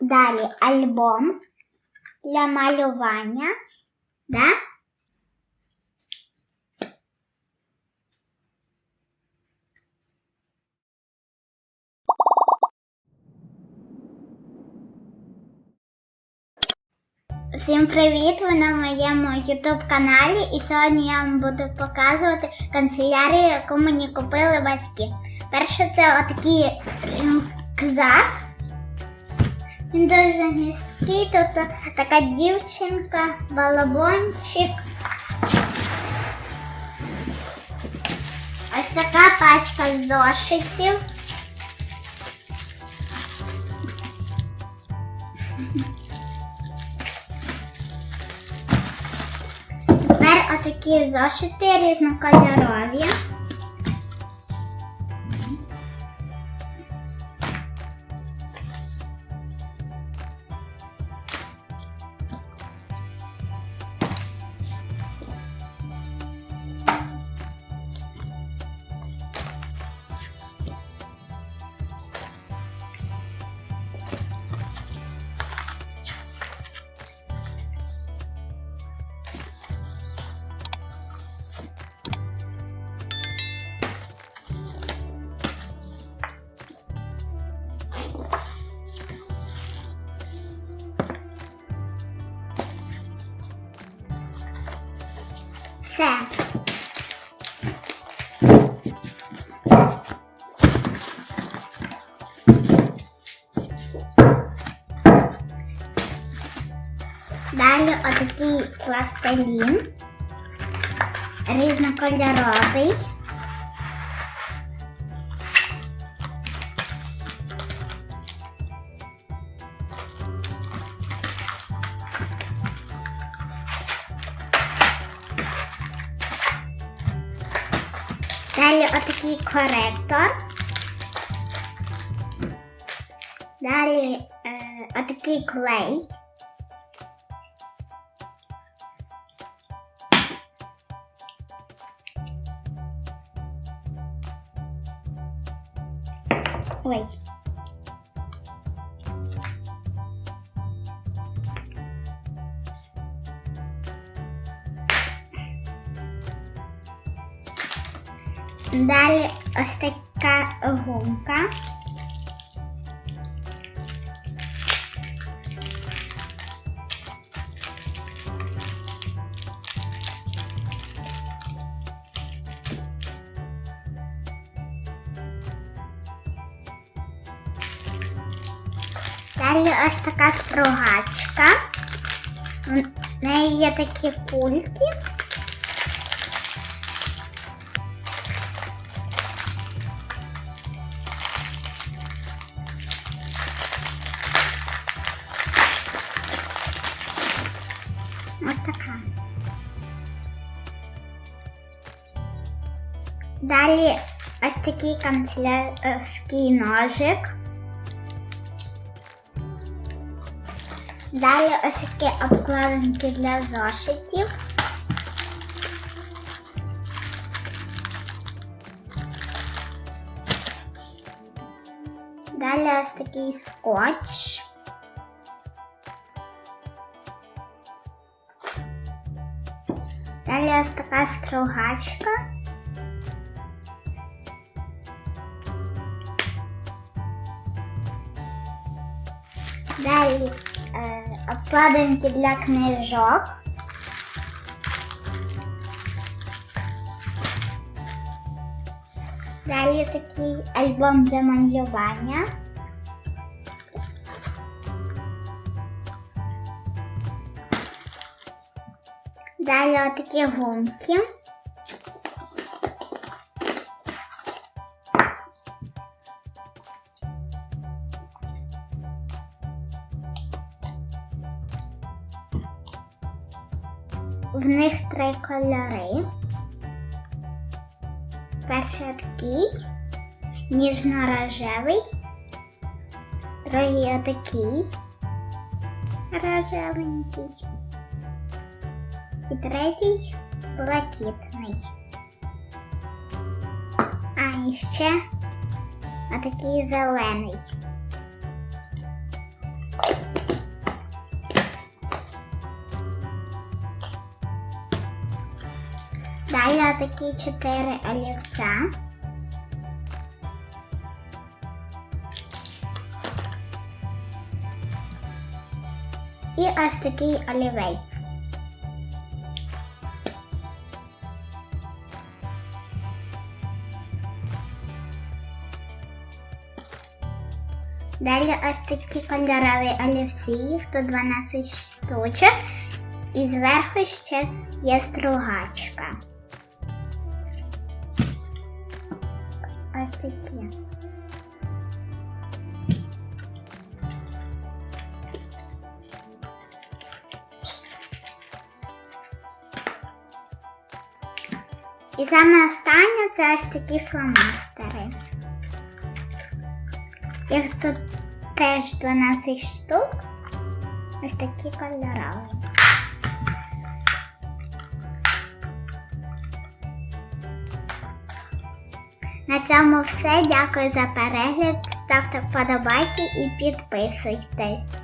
Далі альбом для малювання. Да? Всім привіт! Ви на моєму YouTube каналі і сьогодні я вам буду показувати канцелярію, яку мені купили батьки. Перше це отакий рюкзак. Він дуже міський, тут така дівчинка, балабончик. Ось така пачка зошитів. Тепер отакі зошити різнокольорові. Все. Далі отакий пластилін. Різнокольоровий. Далі отакий коректор. Далі е, отакий клей. Ой. Далі ось така гумка. Далі ось така стругачка. В неї є такі кульки. Далі ось такий канцелярський ножик. Далі ось такі обкладинки для зошитів. Далі ось такий скотч. Далі ось така стругачка. Далі е, обкладинки для книжок. Далі такий альбом для малювання. Далі отакі гумки. В них три кольори. Перший такий ніжно-рожевий, другий отакий рожевенький. І третій блакитний. А ще а такий зелений. Такі чотири олівця. І ось такий олівець. Далі ось такі кольорові олівці, їх тут 12 штучок. І зверху ще є стругачка. Ось такі. І саме останнє це ось такі фломастери. Їх тут теж 12 штук. Ось такі кольорові. На цьому все. Дякую за перегляд. Ставте вподобайки і підписуйтесь.